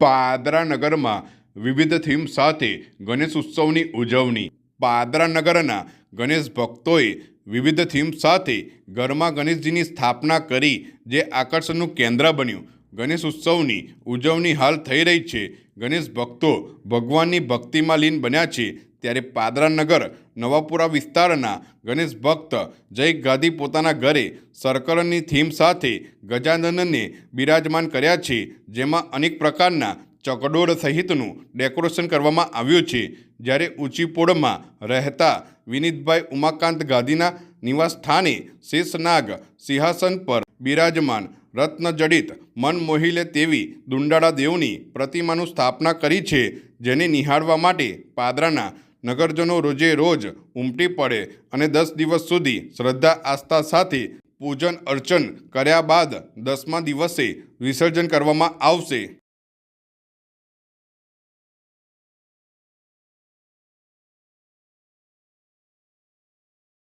પાદરા નગરમાં વિવિધ થીમ સાથે ગણેશ ઉત્સવની ઉજવણી. પાદરા નગરના ગણેશ ભક્તોએ વિવિધ થીમ સાથે ઘરમાં ગણેશજીની સ્થાપના કરી જે આકર્ષણનું કેન્દ્ર બન્યું. ગણેશ ઉત્સવની ઉજવણી હાલ થઈ રહી છે. ગણેશ ભક્તો ભગવાનની ભક્તિમાં લીન બન્યા છે. ત્યારે પાદરા નગર, નવાપુરા વિસ્તારના ગણેશ ભક્ત જય ગાદી પોતાના ઘરે સર્કલની થીમ સાથે ગજાનંદને બિરાજમાન કર્યા છે. જેમાં અનેક પ્રકારના ચકડોળ સહિતનું ડેકોરેશન કરવામાં આવ્યું છે. જ્યારે ઊંચીપોળમાં રહેતા વિનીતભાઈ ઉમાકાંત ગાંધીના નિવાસ સ્થાને શેષનાગ સિંહાસન પર બિરાજમાન રત્નજડિત મન મોહી લે તેવી દુંડાળા દેવની પ્રતિમાનું સ્થાપના કરી છે, જેને નિહાળવા માટે પાદરાના નગરજનો રોજે રોજ ઉમટી પડે અને દસ દિવસ સુધી શ્રદ્ધા, આસ્થા સાથે પૂજન અર્ચન કર્યા બાદ દસમા દિવસે વિસર્જન કરવામાં આવશે.